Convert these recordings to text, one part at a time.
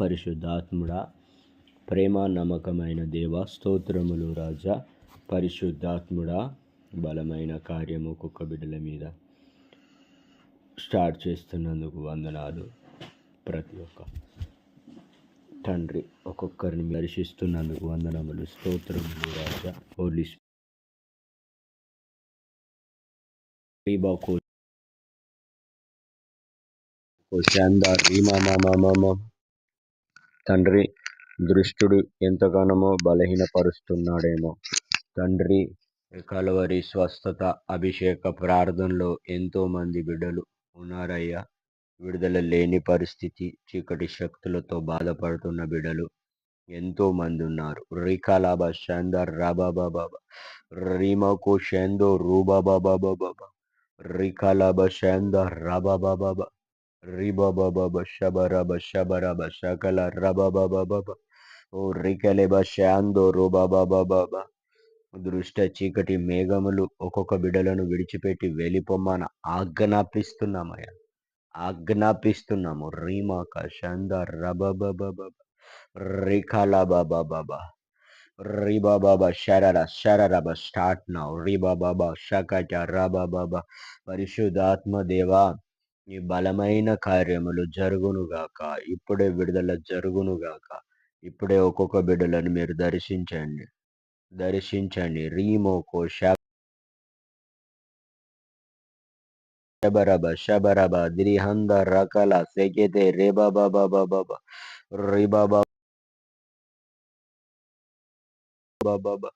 పరిశుద్ధాత్ముడా ప్రేమ నమ్మకమైన దేవ స్తోత్రములు రాజా పరిశుద్ధాత్ముడా బలమైన కార్యము ఒక్కొక్క బిడ్డల మీద స్టార్ట్ చేస్తున్నందుకు వందనాలు ప్రతి ఒక్క తండ్రి ఒక్కొక్కరిని దర్శిస్తున్నందుకు వందనములు స్తోత్రములు రాజా హోలీ రీబాకో మా మామ తండ్రి దృష్టుడు ఎంతగానో బలహీనపరుస్తున్నాడేమో. తండ్రి కలవరి స్వస్థత అభిషేక ప్రార్థనలో ఎంతో మంది బిడ్డలు ఉన్నారయ్యా. విడుదల లేని పరిస్థితి చీకటి శక్తులతో బాధపడుతున్న బిడ్డలు ఎంతో మంది ఉన్నారు. రికాలాబా షాందర్ రాబాబాబా రీమాకో షాందో బాబా రికాలాబా షాందర్ రాబాబాబాబా రిబాబాబా షబరబ షబరబ షకల రబాబాబాబా ఓ రికలెబ శాందో రోబాబాబాబా దృష్ట చీకటి మేఘములు ఒక్కొక్క బిడలను విడిచిపెట్టి వెళ్ళిపోమ్మన ఆజ్ఞాపిస్తున్నామయ్యా ఆజ్ఞాపిస్తున్నాము. రీమాక షంద రబాబాబాబా. రిఖాలాబాబాబా రిబాబాబా శరర శరరబ. Start now. రిబాబాబా. షకట రబాబాబా. పరిశుద్ధాత్మ దేవా నీ బలమైన కార్యములు జరుగునుగాక ఇప్పుడే విడుదల జరుగునుగాక ఇప్పుడే ఒక్కొక్క బిడ్డలను మీరు దర్శించండి. దర్శించండి. రీమోకో శబరబ శబరబ ద్రిహంద రకల సెకెతే బాబా రిబాబా baba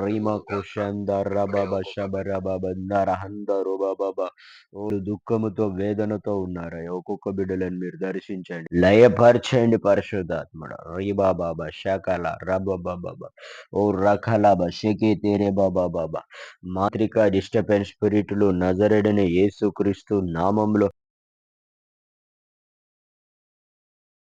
rima koshanda baba ఓ దుఃఖముతో వేదనతో ఉన్నారయ్యా ఒక్కొక్క బిడ్డలను మీరు దర్శించండి లయపరచండి పరిశుద్ధాత్మడ రీబా బాబా శకల రబ బాబా ఓ రఖలాబా షకే తేరే బాబా బాబా మాత్రిక డిస్టర్బెన్స్ స్పిరిట్లు నజరెడని యేసుక్రీస్తు నామంలో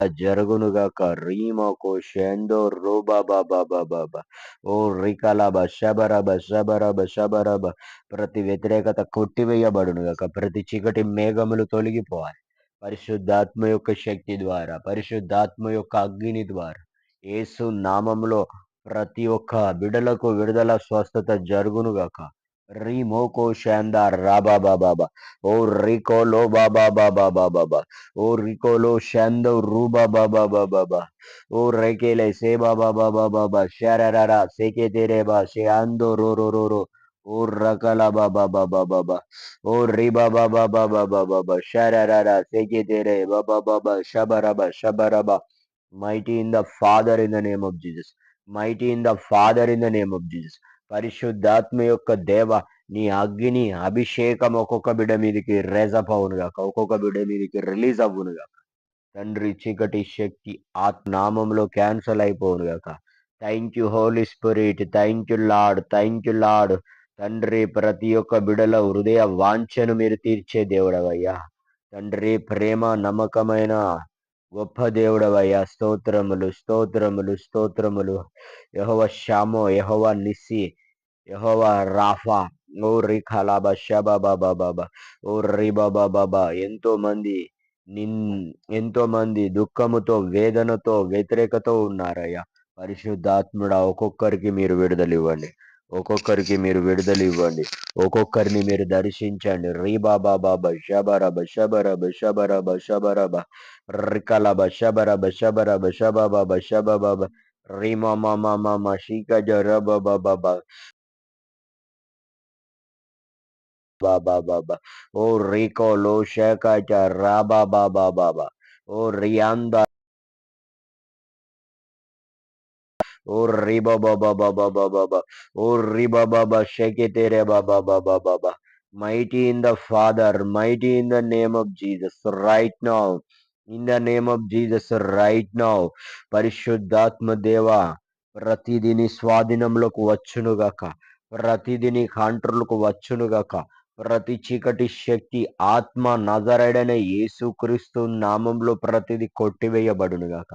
జరుగునుగాక. రీమోకో షెందో రూబా బాబా బాబా ఓ రికలబ శబరబ శబరబ శబరబ. ప్రతి వ్యతిరేకత కొట్టివేయబడునుగాక. ప్రతి చీకటి మేఘములు తొలగిపోవాలి. పరిశుద్ధాత్మ యొక్క శక్తి ద్వారా పరిశుద్ధాత్మ యొక్క అగ్ని ద్వారా. ఏసు నామంలో ప్రతి ఒక్క బిడలకు విడుదల స్వస్థత జరుగునుగాక. Rimoko Shanda Raba Baba Baba. O Ricolo Baba Baba Baba Baba. O Ricolo Shando Ruba Baba Baba Baba. O Rekele Seba Baba Baba Baba. Shararara Seketereba Sheando Roro Roro. O Rakala Baba Baba Baba. O Riba Baba Baba Baba Baba. Shararara Seketere Baba Baba. Shabaraba Shabaraba. Mighty in the Father in the name of Jesus. Mighty in the Father in the name of Jesus. పరిశుద్ధాత్మ యొక్క దేవ నీ అగ్ని అభిషేకం ఒక్కొక్క బిడ మీదకి రెజప్ అవునుగాక ఒక్కొక్క బిడ మీదకి రిలీజ్ అవ్వునుగాక తండ్రి చీకటి శక్తి ఆత్నామంలో cancel అయిపోవునుగాక thank you holy spirit thank you lord thank you lord తండ్రి ప్రతి ఒక్క బిడల హృదయ వాంఛను మీరు తీర్చే దేవుడవయ్యా. తండ్రి ప్రేమ నమ్మకమైన గొప్ప దేవుడవయ్యా. స్తోత్రములు స్తోత్రములు స్తోత్రములు. యహోవ శ్యామో యహోవ నిస్సి యహోవ రాఫా. ఓ రిఖలాబా షబాబా బాబా ఓ రి బాబా ఎంతో మంది నిన్ ఎంతో మంది దుఃఖముతో వేదనతో వ్యతిరేకతో ఉన్నారయ్యా. పరిశుద్ధాత్ముడ ఒక్కొక్కరికి మీరు విడుదల ఇవ్వండి. ఒక్కొక్కరికి మీరు విడుదల ఇవ్వండి ఒక్కొక్కరిని మీరు దర్శించండి రీబాబా బాబా షబరబ షబరబ షబరబ షబరబ రికలబ షబరబ షబరబ షబబ షబబ రీమా మామా మామా షీక జరబ బాబా బాబా బాబా ఓ రికో లో షేకాచ రాబా బాబా బాబా ఓ రియాంద ఓ రిబా బాబా బాబా బాబా ఓ బాబా షేకే తెరే బాబా బాబా బాబా in the father father in the name of of jesus right now in the name of jesus right now పరిశుద్ధాత్మ దేవ ప్రతిదిని స్వాధీనంలోకి వచ్చునుగాక ప్రతిదిని కాంట్రోల్కు వచ్చునుగాక ప్రతి చీకటి శక్తి ఆత్మ నజరడనే యేసుక్రీస్తు నామంలో ప్రతిది కొట్టివేయబడునుగాక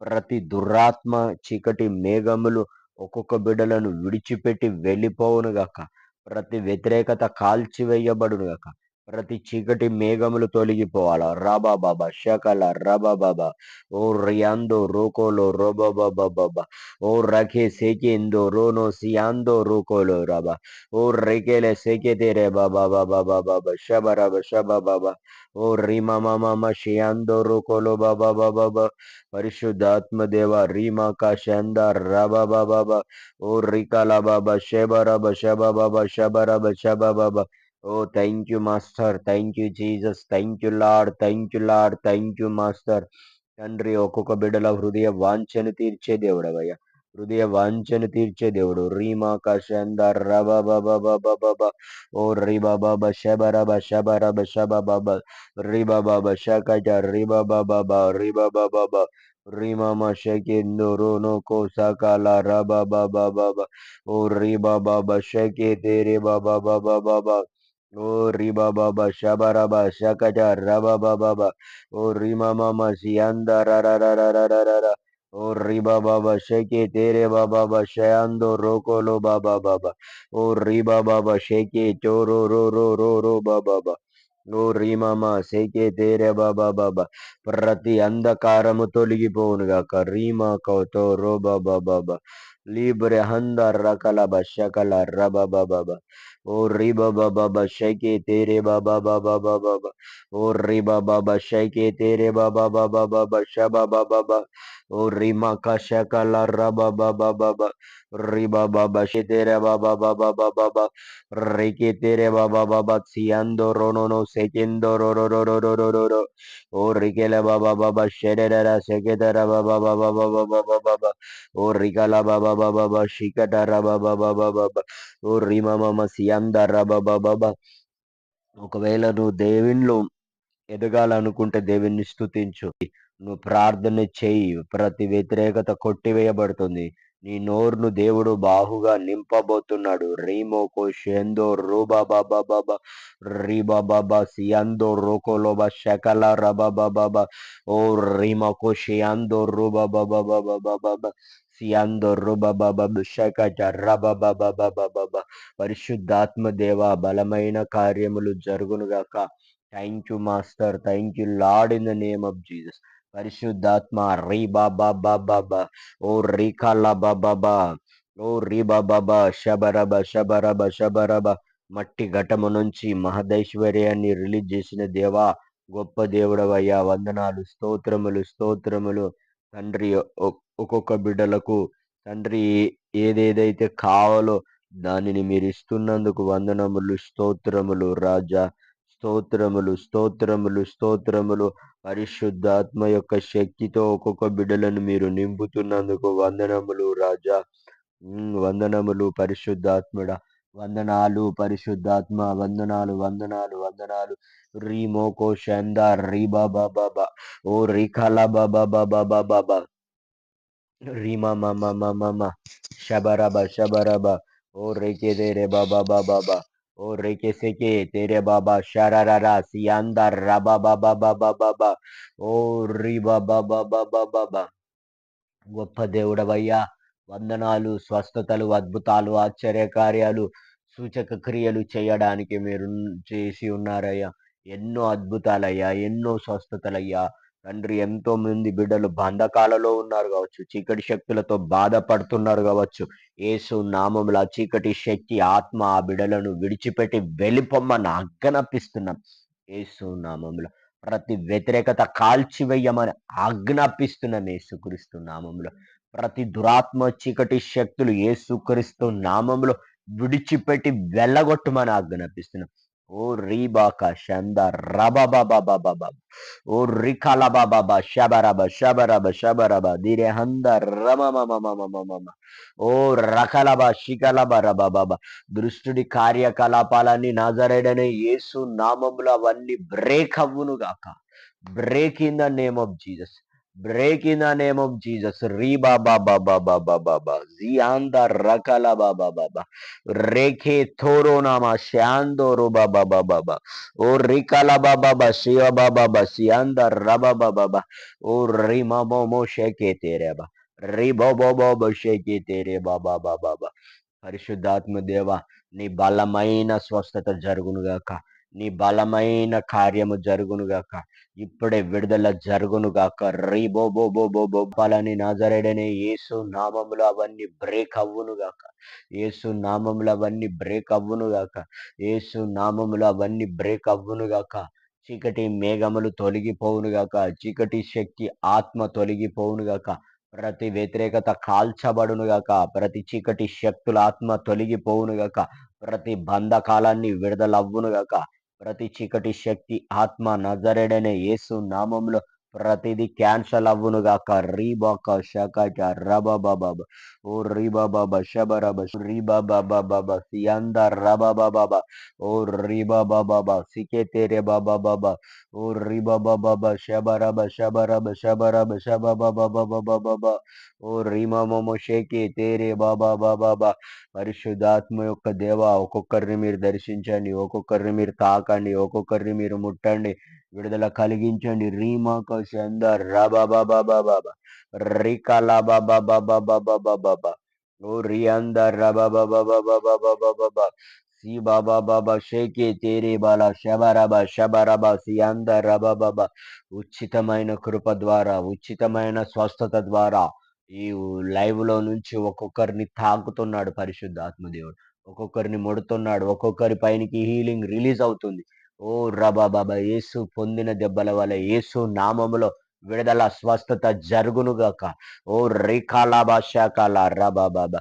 ప్రతి దురాత్మ చీకటి మేఘములు ఒక్కొక్క బిడలను విడిచిపెట్టి వెళ్ళిపోవునుగాక. ప్రతి వ్యతిరేకత కాల్చివేయబడునుగాక. ప్రతి చీకటి మేఘములు తొలగిపోవాలా రాబాబాబా శకల రబాబాబా ఓ రియాందో రోకోలో రోబాబాబాబా ఓ రఖే సేకేందో రోనో సియాందో రోకోలో రాబా ఓ రేకేలే సేకేతే రే బాబాబాబాబాబా శబ రబ శబ బాబా ఓ రీమా మామా షియాందో రోకోలో బాబాబాబా పరిశుద్ధాత్మ దేవ రీమా కా శాందా రబాబాబాబా ఓ రికాలా బాబా శబ రబ శబ బాబా శబ రబ శబ బాబా ఓ thank you master thank you Jesus thank you lord thank you lord thank you master తండ్రి ఒక్కొక్క బిడ్డల హృదయ వాంఛను తీర్చే దేవుడవయ్యా హృదయ వాంఛను తీర్చే దేవుడు రీమా కషంద రబబబబబబ ఓ రిబబబ శబరబ శబరబ శబబబ రిబబబ శకజ రిబబబబ రిబబబబ రిమమ షకిందు రోనోకో సకాల రబబబబ ఓ రిబబబ షకి తేరి బబబబబ బబ రి బబ శకజ రి బబ బబ రి బబ బబ రీమమ షకిందు రోనో కో సకల రబ బబ బబ ఓ రి బబ షకి తెరి బబ బబ బబ ఓ రిబా బాబా షబరబా షకట రబా బాబా ఓ రిమా మామా సియంద రరరరరరర ఓ రిబా బాబా షకే తేరే బాబా షయాందో రోకోలో బాబా బాబా ఓ రిబా బాబా షకే చోరో రో రో రో రో బాబా ఓ రీమామా Libre handa rakala ba shakala raba ba ba ba. O riba ba ba ba shake tere ba ba ba ba ba ba. O riba ba ba shake tere ba ba ba ba ba ba shaba ba ba ba. O rima kashaka la raba baba baba riba baba shetere baba baba baba baba rikitere baba baba siando rono no sekendo ro ro ro ro ro ro ro o rikela baba baba sherera seketera baba baba baba baba baba o rikala baba baba baba shikatara baba baba baba o rima mama sianda raba baba baba ఒకవేళ నువ్వు దేవుళ్ళు ఎదగాలనుకుంటే దేవుణ్ణి స్థుతించు నువ్వు ప్రార్థన చేయి. ప్రతి వ్యతిరేకత కొట్టివేయబడుతుంది. నీ నోరును దేవుడు బాహుగా నింపబోతున్నాడు. రీమోకో షెందో రూబా బాబా బాబా రీబా బాబా సియాందో రోకోలోబా శకల రబా బాబా ఓ రీమోకో షియాందో రూబా బాబా బాబా బాబా సియాందో రూబా బాబా షకచ రబా బాబా బాబా బాబా పరిశుద్ధాత్మ దేవ బలమైన కార్యములు జరుగునుగాక. Thank you master thank you lord in the name of Jesus పరిశుద్ధాత్మ రీ బాబా బాబా ఓ రీకాల బాబా ఓ రీ బాబా శబరబ శబరబ శబరబ. మట్టి ఘటము నుంచి మహదైశ్వర్యాన్ని రిలీజ్ చేసిన దేవా గొప్ప దేవుడవయ్యా వందనాలు స్తోత్రములు స్తోత్రములు. తండ్రి ఒ- ఒక్కొక్క బిడ్డలకు తండ్రి ఏదేదైతే కావాలో దానిని మీరు ఇస్తున్నందుకు వందనములు స్తోత్రములు రాజా. స్తోత్రములు స్తోత్రములు స్తోత్రములు. పరిశుద్ధాత్మ యొక్క శక్తితో ఒక్కొక్క బిడ్డలను మీరు నింపుతున్నందుకు వందనములు రాజా. ఉమ్, వందనములు పరిశుద్ధాత్ముడ. వందనాలు పరిశుద్ధాత్మ. వందనాలు వందనాలు వందనాలు. రీమోకో షంద రీ బాబా బాబా ఓ రీకాలా బాబా బాబా బాబా బా రీమా మమ మమ శబరబ శబరబ. ఓ రేకే రే బాబా బాబా O reke seke tere baba şararara siyanda raba baba baba ఓ o riba baba baba baba గొప్ప దేవుడవయ్యా వందనాలు స్వస్థతలు అద్భుతాలు ఆశ్చర్య కార్యాలు సూచక క్రియలు చేయడానికి మీరు చేసి ఉన్నారయ్యా. ఎన్నో అద్భుతాలయ్యా ఎన్నో స్వస్థతలయ్యా. తండ్రి ఎంతో మంది బిడ్డలు బంధకాలలో ఉన్నారు కావచ్చు చీకటి శక్తులతో బాధపడుతున్నారు కావచ్చు. ఏసు నామముల చీకటి శక్తి ఆత్మ ఆ బిడ్డలను విడిచిపెట్టి వెళ్ళిపోమ్మని ఆజ్ఞాపిస్తున్నాం. ఏసు నామంలో ప్రతి వ్యతిరేకత కాల్చివేయమని ఆజ్ఞాపిస్తున్నాం ఏసుక్రీస్తు నామంలో ప్రతి దురాత్మ చీకటి శక్తులు ఏసుక్రీస్తు నామంలో విడిచిపెట్టి వెళ్ళగొట్టమని ఆజ్ఞాపిస్తున్నాం. O ribaka shanda rabababababab. O rikalabababa shabaraba shabaraba shabaraba dire handa ramamamamamamama. O rakalaba shikalaba rabababa. దృష్టుడి కార్యకలాపాలన్నీ నాజరేడనే యేసు నామముల అవన్నీ బ్రేక్ అవ్వును గాక break in the name of Jesus Break in the name of Jesus. re ba ba ba ba ba ba ba. ba zi Zianda rakala ba ba ba ba. re Reke toro nama shando ro ba ba ba ba. ba O rikala ba ba ba shiva ba ba ba. si Sianda ra ba ba ba. ba O ri ma bo mo mo sheke tere ba. Ribo bo bo bo bo she sheke tere ba ba ba ba ba. parishuddhatma deva ni balamaina swasthata jargunu ga ka నీ బలమైన కార్యము జరుగునుగాక ఇప్పుడే విడుదల జరుగునుగాక రీ బో బో బో బో పాలని నాజరేడనే యేసు నామములు అవన్నీ బ్రేక్ అవ్వునుగాక యేసు నామములు అవన్నీ బ్రేక్ అవ్వునుగాక యేసు నామములు అవన్నీ బ్రేక్ అవ్వునుగాక చీకటి మేఘములు తొలగిపోవునుగాక చీకటి శక్తి ఆత్మ తొలగిపోవునుగాక ప్రతి వ్యతిరేకత కాల్చబడునుగాక ప్రతి చీకటి శక్తుల ఆత్మ తొలగిపోవునుగాక ప్రతి బంధకాలాన్ని విడుదలవ్వునుగాక ప్రతి చీకటి శక్తి ఆత్మ నజరేడనే యేసు నామంలో ప్రతిది క్యాన్సల్ అవ్వునుగాక రీబాక షకట రబాబాబా ఓ రీబాబాబా షబరబ రీబాబాబాబా సియంద రబాబాబా ఓ రీబాబాబా సికే తేరే బాబాబాబా ఓ రీబాబాబా షబరబ షబరబ షబరబ షబాబాబాబాబాబా ఓ రీమామో షేకే తేరే బాబా బాబా పరిశుద్ధాత్మ యొక్క దేవ ఒక్కొక్కరిని మీరు దర్శించండి ఒక్కొక్కరిని మీరు తాకండి ఒక్కొక్కరిని మీరు ముట్టండి విడుదల కలిగించండి. రీమాక చంద రబాబాబాబాబా రికలా బాబాబాబాబాబాబా ఓ రియంద రబాబాబాబాబాబాబాబా సి బాబా బాబా షేకే తేరే బాలా. శబరబా శబరబా. సియంద రబాబాబా. ఉచితమైన కృప ద్వారా ఉచితమైన స్వస్థత ద్వారా ఈ లైవ్లో నుంచి ఒక్కొక్కరిని తాకుతున్నాడు పరిశుద్ధ ఆత్మదేవుడు ఒక్కొక్కరిని ముడుతున్నాడు. ఒక్కొక్కరి పైనకి హీలింగ్ రిలీజ్ అవుతుంది. ఓ రబా బాబా యేసు పొందిన దెబ్బల వల్ల యేసు నామములో విడుదల స్వస్థత జరుగునుగాక ఓ రికాలాబా శాకాల రబాబాబా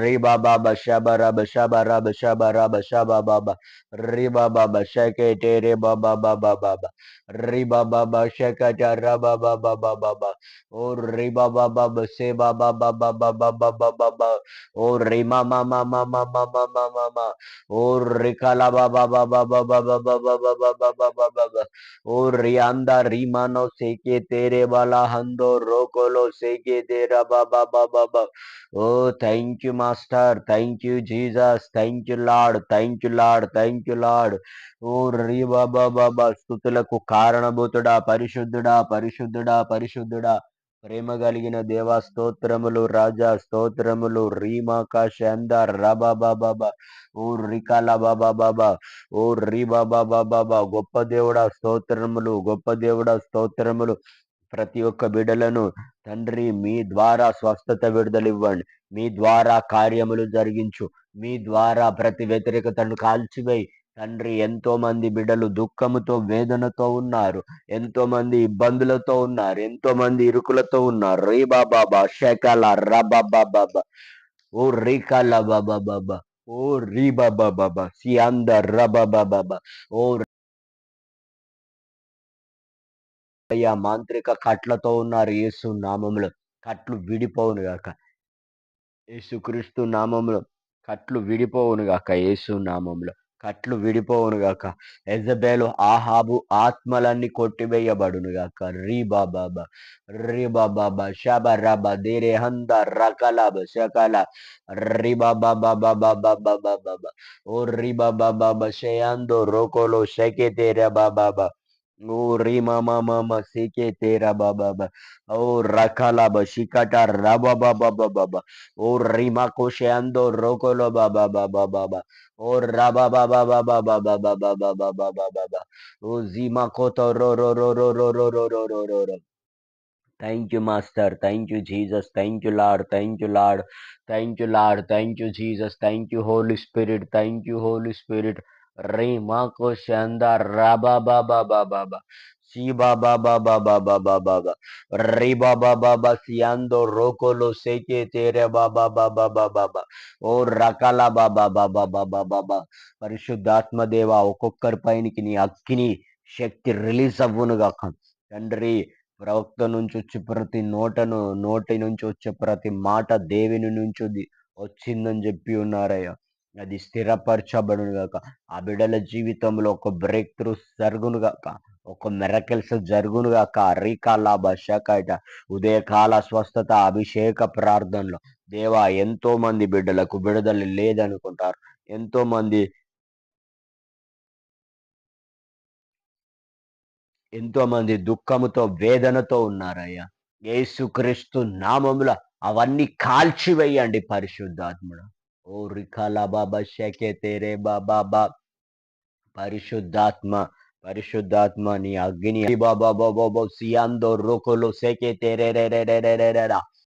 రిబాబాబా శబరబ శబరబ శబరబ శబాబాబా రబ శకే బాబా రే బాబా బాబా బాబా బాబా బాబా రి బాబా బషకట రబా బాబా బాబా ఓ రి బాబా బాబా సే బాబా బాబా బాబా బాబా బాబా ఓ రి మామా మామా మామా మామా మామా ఓ రికాలా బాబా బాబా బాబా బాబా బాబా బాబా బాబా బాబా ఓ రియాందా రీమానో సేకే తేరే వాలా హందో రోకోలో సేకే తేరా బాబా బాబా బాబా ఓ thank you master thank you Jesus thank you lord thank you lord thank you lord ఓ రీ బాబా బాబా స్థుతులకు కారణభూతుడా పరిశుద్ధుడా పరిశుద్ధుడా పరిశుద్ధుడా. ప్రేమ కలిగిన దేవా స్తోత్రములు రాజా స్తోత్రములు రీమాకా షంద రబా బాబా ఓ రికాల బాబా బాబా ఓ రీ బాబా బాబా గొప్ప దేవుడా స్తోత్రములు గొప్ప దేవుడా స్తోత్రములు. ప్రతి ఒక్క బిడలను తండ్రి మీ ద్వారా స్వస్థత విడుదలివ్వండి. మీ ద్వారా కార్యములు జరిగించు. మీ ద్వారా ప్రతి వ్యతిరేకతను కాల్చివేయి. తండ్రి ఎంతో మంది బిడ్డలు దుఃఖముతో వేదనతో ఉన్నారు. ఎంతో మంది ఇబ్బందులతో ఉన్నారు. ఎంతో మంది ఇరుకులతో ఉన్నారు. రే బాబా శకల రబాబా బాబా ఓ రీకాల బాబా బాబా ఓ రీ బాబా బాబా సియాంద రబాబా బాబా ఓ అయ్యా మాంత్రిక కట్లతో ఉన్నారు యేసు నామములో. కట్లు విడిపోవును గాక. యేసుక్రీస్తు నామములు కట్లు విడిపోవును గాక యేసు నామంలో కట్లు విడిపోవును గాక ఎజబేలు ఆహాబు ఆత్మలన్నీ కొట్టివేయబడును గాక రీ బాబా రీ బాబా షబ రబ దేరే హంద రకల శకల రీ బాబా బాబా బాబా బాబా బాబా ఓ రీ బాబా బాబా షయాందో రోకోలో షకే తేరే బాబా ఓ రీ మామా మామ సీకే తేరా బాబా బా ఓ రకాల బికట రబా బాబా బాబా ఓ రీ మా కోషే అందో రోకోలో బాబా బాబా బాబా Thank you, Master. Thank you, Jesus. Thank you, Lord. Thank you, Lord. Thank you, Lord. Thank you, Jesus. Thank you, Holy Spirit. Thank you, Holy Spirit. Re mako shanda. బాబా బాబా బా రే బాబా బాబా సియాందో రోకోలో సేకే తేరే బాబా బాబా బాబా బా ఓ రకాల బాబా బాబా బాబా బాబా పరిశుద్ధాత్మ దేవ ఒక్కొక్కరి పైనకి నీ అక్కిని శక్తి రిలీజ్ అవ్వునుగా తండ్రి ప్రవక్త నుంచి వచ్చి ప్రతి నోటను నోటి నుంచి వచ్చే ప్రతి మాట దేవుని నుంచి వచ్చిందని చెప్పి ఉన్నారయ్యా. అది స్థిరపరచబడును గాక. ఆ బిడ్డల జీవితంలో ఒక బ్రేక్ త్రూ జరుగును గాక. ఒక మెరకల్స్ జరుగును గాక రీకాల బషకాయట ఉదయకాల స్వస్థత అభిషేక ప్రార్థనలో. దేవా ఎంతో మంది బిడ్డలకు విడుదల లేదనుకుంటారు. ఎంతో మంది ఎంతో మంది దుఃఖముతో వేదనతో ఉన్నారయ్యా. యేసుక్రీస్తు నామముల అవన్నీ కాల్చివేయండి పరిశుద్ధాత్ముడు. ఓ రికాల బాబా షకే తేరే బాబా బా పరిశుద్ధాత్మ పరిశుద్ధాత్మ నీ అగ్ని బాబా బాబా సియాందో రోకోలో సేకే తెరెరెరెరెరెరెరా